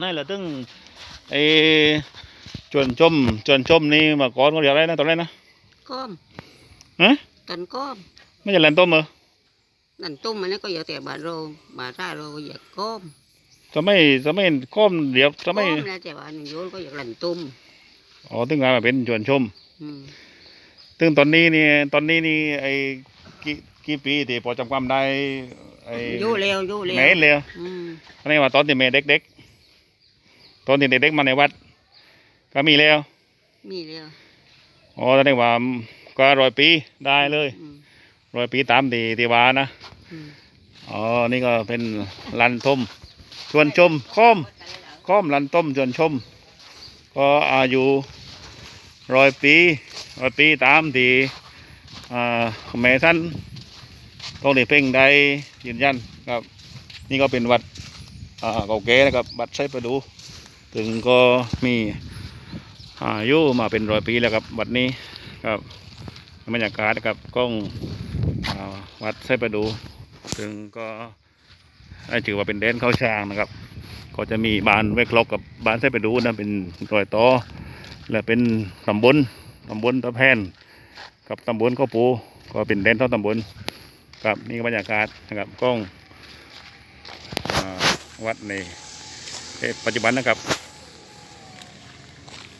นั่นแหละตึงไอ้จวนชมจวนชมนี่เมาก่อนเขาเรียกอะไรนะตอนแรกนะก้อมฮะตันก้อมไม่ใช่แลนต้มเหรอนั่นตุ้มมันนี่ก็อย่าแต่บาทโรบาทห้าโรอย่าก้อมจะไม่จะไม่ก้มเดี๋ยวจะไม่ก้อมแล้วแต่ว่าหนึ่งโยนก็อย่าหลั่นตุ้มอ๋อตึงงานมาเป็นจวนชมอืมตึงตอนนี้นี่ตอนนี้นี่ไอ้กี่กี่ปีที่พอจำความได้ไอ้อยู่เร็วอยู่เร็วแม่เลยอืมอันนี้ว่าตอนที่แม่เด็กๆ ตอนที่เด็กๆมาในวัด ก็มีแล้ว มีเร็วอ๋อแสดงว่าก็ร้อยปีได้เลยอืมร้อยปีตามที่ที่ว่านะอืมอ๋อนี่ก็เป็นลันทมชวนชมค้อมค้อมลันต้มชวนชม ก็อายุร้อยปีร้อยปีตามที่อ่าแม่ท่านต้องได้เพ่งได้ยืนยันครับ นี่ก็เป็นวัดอ่าเก่าแก่นะครับวัดไซประดู ถึงก็มีอายุมาเป็นร้อยปีแล้วครับวัดนี้ครับบรรยากาศครับกล้องอวัดไซประดู ซึ่งก็ได้ถือว่าเป็นแดนเข้าช้างนะครับ ก็จะมีบ้านเวกลอกกับบ้านไซประดูนะเป็นรอยต่อและเป็นตำบลตำบลตะแพนกับตำบลข้าวปูก็เป็นแดนเท่าตำบลครับนี่บรรยากาศนะครับกล้องอวัดใน ปัจจุบันนะครับ